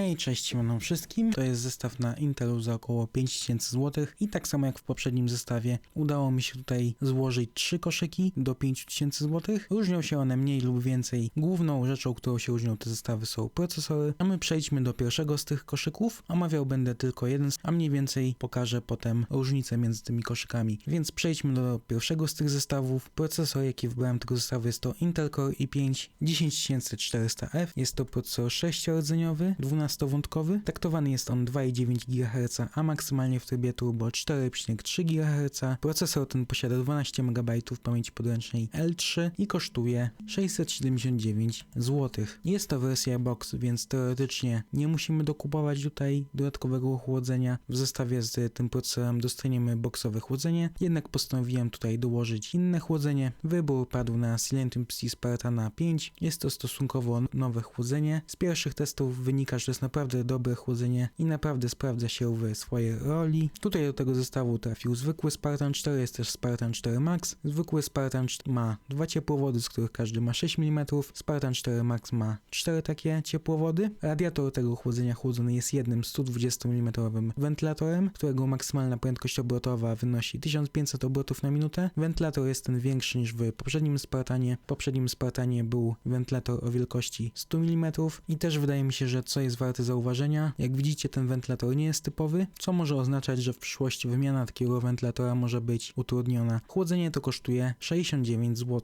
Hej, cześć siemanom wszystkim. To jest zestaw na Intelu za około 5000 zł i tak samo jak w poprzednim zestawie udało mi się tutaj złożyć trzy koszyki do 5000 zł. Różnią się one mniej lub więcej. Główną rzeczą, którą się różnią te zestawy są procesory, a my przejdźmy do pierwszego z tych koszyków. Omawiał będę tylko jeden, a mniej więcej pokażę potem różnicę między tymi koszykami. Więc przejdźmy do pierwszego z tych zestawów. Procesor, jaki wybrałem tego zestawu jest to Intel Core i5 10400F. Jest to procesor 6-rdzeniowy, 12-wątkowy. Taktowany jest on 2,9 GHz, a maksymalnie w trybie turbo 4,3 GHz. Procesor ten posiada 12 MB pamięci podręcznej L3 i kosztuje 679 zł. Jest to wersja box, więc teoretycznie nie musimy dokupować tutaj dodatkowego chłodzenia. W zestawie z tym procesorem dostaniemy boxowe chłodzenie, jednak postanowiłem tutaj dołożyć inne chłodzenie. Wybór padł na Silentium Psi Spartana 5. Jest to stosunkowo nowe chłodzenie. Z pierwszych testów wynika, że jest naprawdę dobre chłodzenie i naprawdę sprawdza się w swojej roli. Tutaj do tego zestawu trafił zwykły Spartan 4, jest też Spartan 4 Max. Zwykły Spartan 4 ma dwa ciepłowody, z których każdy ma 6 mm. Spartan 4 Max ma 4 takie ciepłowody. Radiator tego chłodzenia chłodzony jest jednym 120 mm wentylatorem, którego maksymalna prędkość obrotowa wynosi 1500 obrotów na minutę. Wentylator jest ten większy niż w poprzednim Spartanie. W poprzednim Spartanie był wentylator o wielkości 100 mm i też wydaje mi się, że co jest warte zauważenia, jak widzicie ten wentylator nie jest typowy, co może oznaczać, że w przyszłości wymiana takiego wentylatora może być utrudniona. Chłodzenie to kosztuje 69 zł.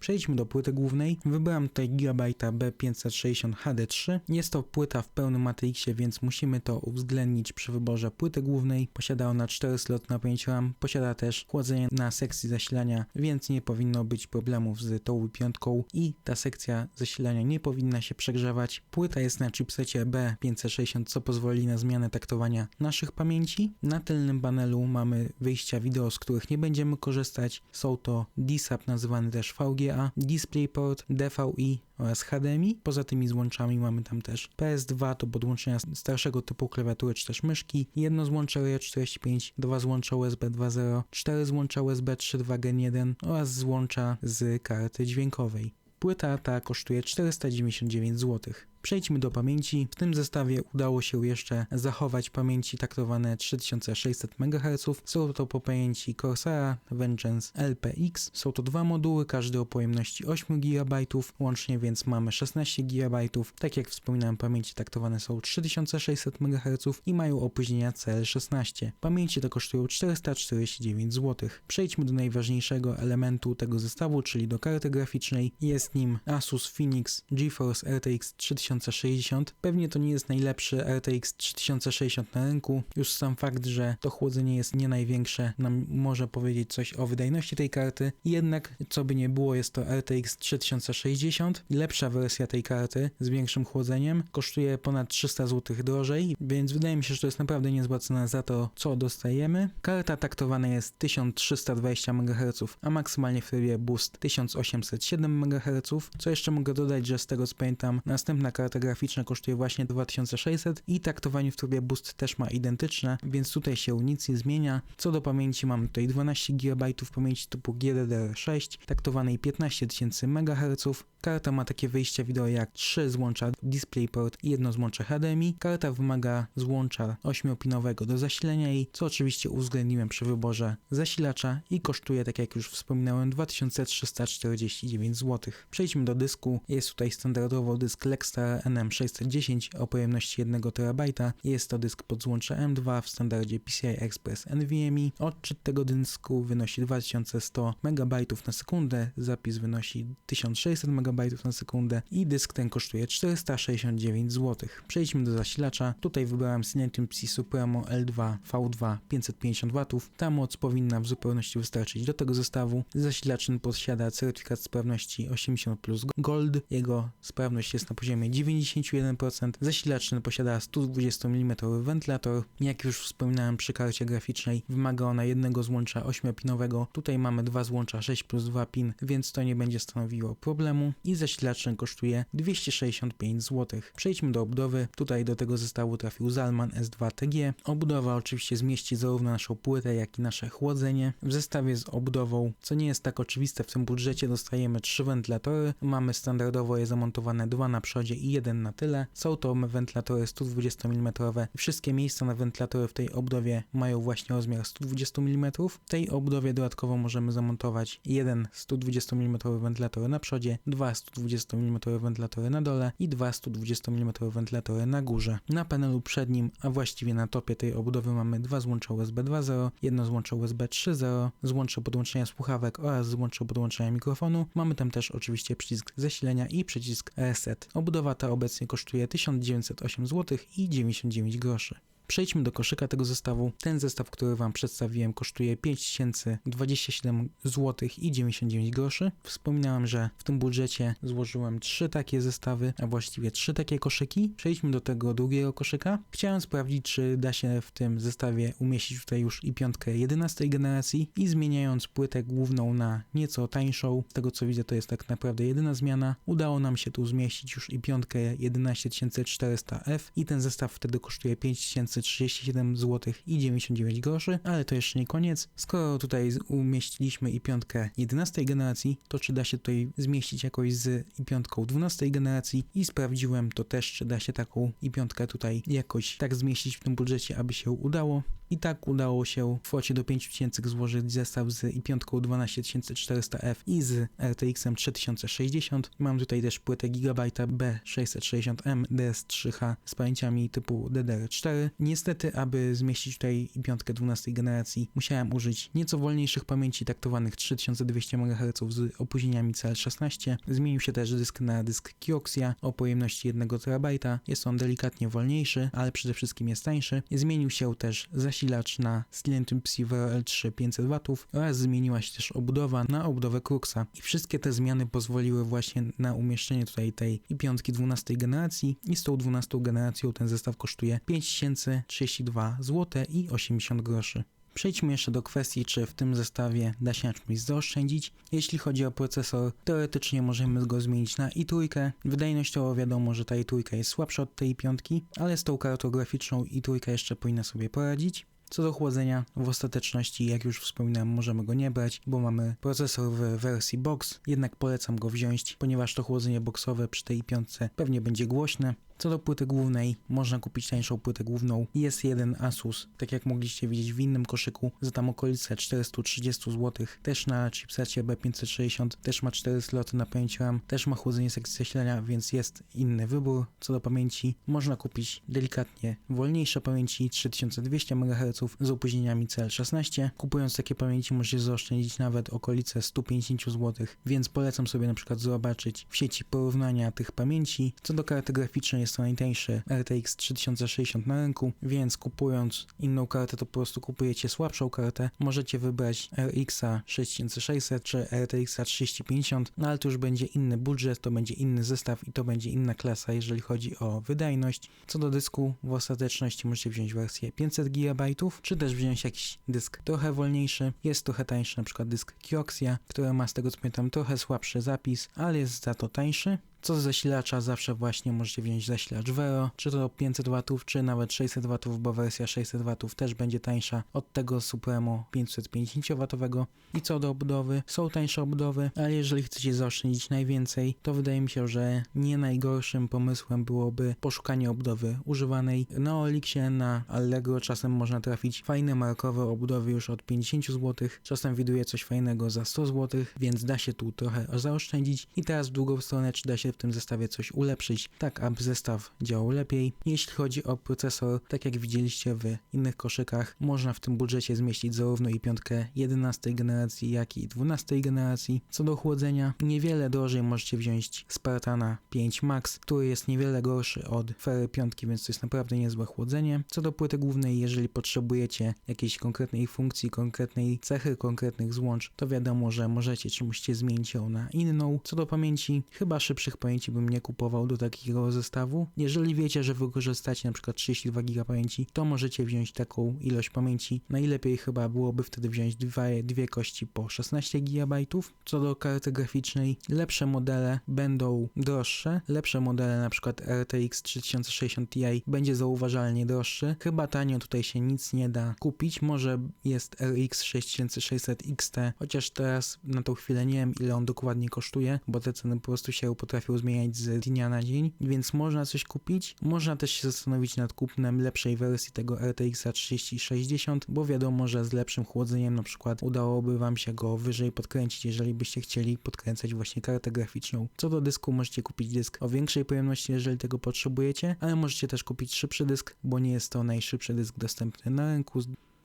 Przejdźmy do płyty głównej. Wybrałem tutaj Gigabyte B560 HD3. Jest to płyta w pełnym ATX-ie, więc musimy to uwzględnić przy wyborze płyty głównej. Posiada ona 4 slot na 5 RAM. Posiada też chłodzenie na sekcji zasilania, więc nie powinno być problemów z tą piątką i ta sekcja zasilania nie powinna się przegrzewać. Płyta jest na chipsecie B560, co pozwoli na zmianę taktowania naszych pamięci. Na tylnym panelu mamy wyjścia wideo, z których nie będziemy korzystać. Są to DSAP nazywany też VGA, DisplayPort, DVI oraz HDMI. Poza tymi złączami mamy tam też PS2 do podłączenia starszego typu klawiatury czy też myszki, jedno złącze RJ45, dwa złącza USB 2.0, cztery złącza USB 3.2 Gen 1 oraz złącza z karty dźwiękowej. Płyta ta kosztuje 499 zł. Przejdźmy do pamięci. W tym zestawie udało się jeszcze zachować pamięci taktowane 3600 MHz. Są to po pamięci Corsara Vengeance LPX. Są to dwa moduły, każdy o pojemności 8 GB, łącznie więc mamy 16 GB. Tak jak wspominałem, pamięci taktowane są 3600 MHz i mają opóźnienia CL16. Pamięci to kosztują 449 zł. Przejdźmy do najważniejszego elementu tego zestawu, czyli do karty graficznej. Jest nim Asus Phoenix GeForce RTX 3000 3060. Pewnie to nie jest najlepszy RTX 3060 na rynku. Już sam fakt, że to chłodzenie jest nie największe, nam może powiedzieć coś o wydajności tej karty. Jednak, co by nie było, jest to RTX 3060. Lepsza wersja tej karty z większym chłodzeniem kosztuje ponad 300 zł drożej, więc wydaje mi się, że to jest naprawdę niezła cena za to, co dostajemy. Karta taktowana jest 1320 MHz, a maksymalnie w trybie boost 1807 MHz. Co jeszcze mogę dodać, że z tego co pamiętam, następna karta graficzna kosztuje właśnie 2600 i taktowanie w trybie boost też ma identyczne, więc tutaj się nic nie zmienia. Co do pamięci mam tutaj 12 GB pamięci typu GDDR6, taktowanej 15 000 MHz. Karta ma takie wyjścia wideo jak 3 złącza DisplayPort i jedno złącze HDMI. Karta wymaga złącza 8-pinowego do zasilenia jej, co oczywiście uwzględniłem przy wyborze zasilacza i kosztuje, tak jak już wspominałem, 2349 zł. Przejdźmy do dysku. Jest tutaj standardowo dysk Lexstar NM610 o pojemności 1 TB. Jest to dysk pod złącze M2 w standardzie PCI Express NVMe. Odczyt tego dysku wynosi 2100 MB na sekundę, zapis wynosi 1600 MB na sekundę i dysk ten kosztuje 469 zł. Przejdźmy do zasilacza. Tutaj wybrałem Silentium Psi Supremo L2 V2 550 W. Ta moc powinna w zupełności wystarczyć do tego zestawu. Zasilacz posiada certyfikat sprawności 80 plus Gold. Jego sprawność jest na poziomie 91%. Zasilacz posiada 120 mm wentylator. Jak już wspominałem przy karcie graficznej, wymaga ona jednego złącza 8-pinowego. Tutaj mamy dwa złącza 6 plus 2 pin, więc to nie będzie stanowiło problemu. I zasilacz ten kosztuje 265 zł. Przejdźmy do obudowy. Tutaj do tego zestawu trafił Zalman S2 TG. Obudowa oczywiście zmieści zarówno naszą płytę, jak i nasze chłodzenie. W zestawie z obudową, co nie jest tak oczywiste w tym budżecie, dostajemy trzy wentylatory. Mamy standardowo je zamontowane dwa na przodzie i jeden na tyle. Są to wentylatory 120 mm. Wszystkie miejsca na wentylatory w tej obudowie mają właśnie rozmiar 120 mm. W tej obudowie dodatkowo możemy zamontować jeden 120 mm wentylator na przodzie, dwa 120 mm wentylatory na dole i dwa 120 mm wentylatory na górze. Na panelu przednim, a właściwie na topie tej obudowy mamy dwa złącza USB 2.0, jedno złącze USB 3.0, złącze podłączenia słuchawek oraz złącze podłączenia mikrofonu. Mamy tam też oczywiście przycisk zasilania i przycisk reset. Obudowa ta obecnie kosztuje 1908 zł i 99 groszy. Przejdźmy do koszyka tego zestawu. Ten zestaw, który Wam przedstawiłem, kosztuje 5027 zł i 99 groszy. Wspominałem, że w tym budżecie złożyłem trzy takie zestawy, a właściwie trzy takie koszyki. Przejdźmy do tego drugiego koszyka. Chciałem sprawdzić, czy da się w tym zestawie umieścić tutaj już i piątkę 11 generacji i zmieniając płytę główną na nieco tańszą, z tego co widzę to jest tak naprawdę jedyna zmiana, udało nam się tu zmieścić już i piątkę 11400F i ten zestaw wtedy kosztuje 5000 37 zł i 99 groszy, ale to jeszcze nie koniec. Skoro tutaj umieściliśmy i piątkę 11 generacji, to czy da się tutaj zmieścić jakoś z i piątką 12 generacji i sprawdziłem to też, czy da się taką i piątkę tutaj jakoś tak zmieścić w tym budżecie, aby się udało. I tak udało się w kwocie do 5000 złożyć zestaw z i piątką 12400F i z RTX-em 3060. Mam tutaj też płytę Gigabyte B660M DS3H z pamięciami typu DDR4. Niestety, aby zmieścić tutaj i piątkę 12 generacji, musiałem użyć nieco wolniejszych pamięci taktowanych 3200 MHz z opóźnieniami CL16. Zmienił się też dysk na dysk Kioxia o pojemności 1 TB. Jest on delikatnie wolniejszy, ale przede wszystkim jest tańszy. Zmienił się też zasilacz na Silentium Psivero L3 500 W oraz zmieniła się też obudowa na obudowę Cruxa. I wszystkie te zmiany pozwoliły właśnie na umieszczenie tutaj tej i piątki 12 generacji i z tą 12 generacją ten zestaw kosztuje 5000 32 zł i 80 groszy. Przejdźmy jeszcze do kwestii, czy w tym zestawie da się na czymś zaoszczędzić. Jeśli chodzi o procesor, teoretycznie możemy go zmienić na i3. Wydajnościowo wiadomo, że ta i3 jest słabsza od tej piątki, ale z tą kartą graficzną i3 jeszcze powinna sobie poradzić. Co do chłodzenia, w ostateczności, jak już wspominałem, możemy go nie brać, bo mamy procesor w wersji box, jednak polecam go wziąć, ponieważ to chłodzenie boxowe przy tej piątce pewnie będzie głośne. Co do płyty głównej, można kupić tańszą płytę główną. Jest jeden Asus, tak jak mogliście widzieć w innym koszyku, za tam okolice 430 zł. Też na chipsecie B560, też ma 4 sloty na pamięć RAM, też ma chłodzenie sekcji zasilania, więc jest inny wybór. Co do pamięci, można kupić delikatnie wolniejsze pamięci 3200 MHz z opóźnieniami CL16. Kupując takie pamięci możecie zaoszczędzić nawet okolice 150 zł, więc polecam sobie na przykład zobaczyć w sieci porównania tych pamięci. Co do karty graficznej jest to najtańszy RTX 3060 na rynku, więc kupując inną kartę to po prostu kupujecie słabszą kartę. Możecie wybrać RX 6600 czy RTX 3050, no ale to już będzie inny budżet, to będzie inny zestaw i to będzie inna klasa, jeżeli chodzi o wydajność. Co do dysku, w ostateczności możecie wziąć wersję 500 GB, czy też wziąć jakiś dysk trochę wolniejszy. Jest trochę tańszy, na przykład dysk Kioxia, który ma z tego co pamiętam trochę słabszy zapis, ale jest za to tańszy. Co z zasilacza, zawsze właśnie możecie wziąć zasilacz Vero, czy to 500 W, czy nawet 600 W, bo wersja 600 W też będzie tańsza od tego Supremo 550 W. I co do obudowy, są tańsze obudowy, ale jeżeli chcecie zaoszczędzić najwięcej, to wydaje mi się, że nie najgorszym pomysłem byłoby poszukanie obudowy używanej. Na Olixie, na Allegro czasem można trafić fajne markowe obudowy już od 50 zł, czasem widuje coś fajnego za 100 zł, więc da się tu trochę zaoszczędzić. I teraz w drugą stronę, czy da się w tym zestawie coś ulepszyć, tak aby zestaw działał lepiej. Jeśli chodzi o procesor, tak jak widzieliście w innych koszykach, można w tym budżecie zmieścić zarówno i piątkę 11 generacji, jak i 12 generacji. Co do chłodzenia, niewiele drożej możecie wziąć Spartana 5 Max, który jest niewiele gorszy od Ferry 5, więc to jest naprawdę niezłe chłodzenie. Co do płyty głównej, jeżeli potrzebujecie jakiejś konkretnej funkcji, konkretnej cechy, konkretnych złącz, to wiadomo, że możecie czy musicie zmienić ją na inną. Co do pamięci, chyba szybszych pamięci bym nie kupował do takiego zestawu. Jeżeli wiecie, że wykorzystacie przykład 32 GB pamięci, to możecie wziąć taką ilość pamięci. Najlepiej chyba byłoby wtedy wziąć dwie, dwie kości po 16 GB. Co do karty graficznej, lepsze modele będą droższe. Lepsze modele przykład RTX 3060 Ti będzie zauważalnie droższy. Chyba tanio tutaj się nic nie da kupić. Może jest RX 6600 XT, chociaż teraz na tą chwilę nie wiem ile on dokładnie kosztuje, bo te ceny po prostu się potrafią potrafią zmieniać z dnia na dzień, więc można coś kupić. Można też się zastanowić nad kupnem lepszej wersji tego RTX 3060, bo wiadomo, że z lepszym chłodzeniem na przykład udałoby wam się go wyżej podkręcić, jeżeli byście chcieli podkręcać właśnie kartę graficzną. Co do dysku, możecie kupić dysk o większej pojemności, jeżeli tego potrzebujecie, ale możecie też kupić szybszy dysk, bo nie jest to najszybszy dysk dostępny na rynku.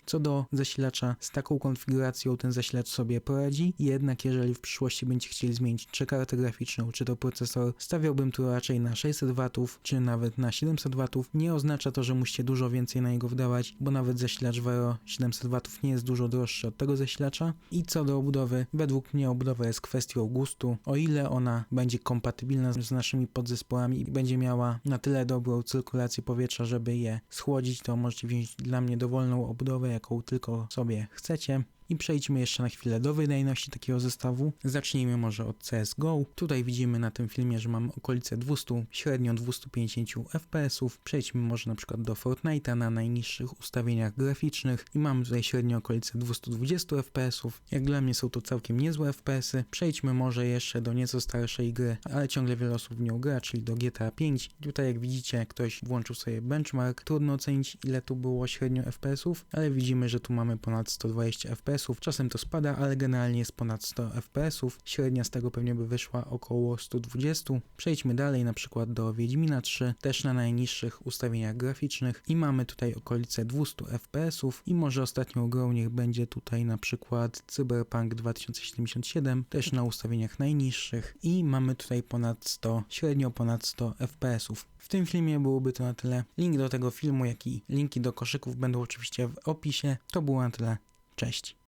Co do zasilacza, z taką konfiguracją ten zasilacz sobie poradzi, jednak jeżeli w przyszłości będziecie chcieli zmienić czy kartę graficzną, czy to procesor, stawiałbym tu raczej na 600 W, czy nawet na 700 W. Nie oznacza to, że musicie dużo więcej na niego wydawać, bo nawet zasilacz Vero 700 W nie jest dużo droższy od tego zasilacza. I co do obudowy, według mnie obudowa jest kwestią gustu. O ile ona będzie kompatybilna z naszymi podzespołami i będzie miała na tyle dobrą cyrkulację powietrza, żeby je schłodzić, to możecie wziąć dla mnie dowolną obudowę, jaką tylko sobie chcecie. I przejdźmy jeszcze na chwilę do wydajności takiego zestawu. Zacznijmy może od CSGO. Tutaj widzimy na tym filmie, że mam okolice 200, średnio 250 FPS. Przejdźmy może na przykład do Fortnite'a na najniższych ustawieniach graficznych i mam tutaj średnio okolice 220 FPS. Jak dla mnie są to całkiem niezłe FPS-y. Przejdźmy może jeszcze do nieco starszej gry, ale ciągle wiele osób w nią gra, czyli do GTA 5. Tutaj jak widzicie, ktoś włączył sobie benchmark. Trudno ocenić ile tu było średnio FPS-ów, ale widzimy, że tu mamy ponad 120 FPS. Czasem to spada, ale generalnie jest ponad 100 FPS. Średnia z tego pewnie by wyszła około 120. Przejdźmy dalej na przykład do Wiedźmina 3, też na najniższych ustawieniach graficznych i mamy tutaj okolice 200 FPS i może ostatnią grą niech będzie tutaj na przykład Cyberpunk 2077, też na ustawieniach najniższych i mamy tutaj ponad 100, średnio ponad 100 FPS. W tym filmie byłoby to na tyle. Link do tego filmu, jak i linki do koszyków będą oczywiście w opisie. To było na tyle. Cześć.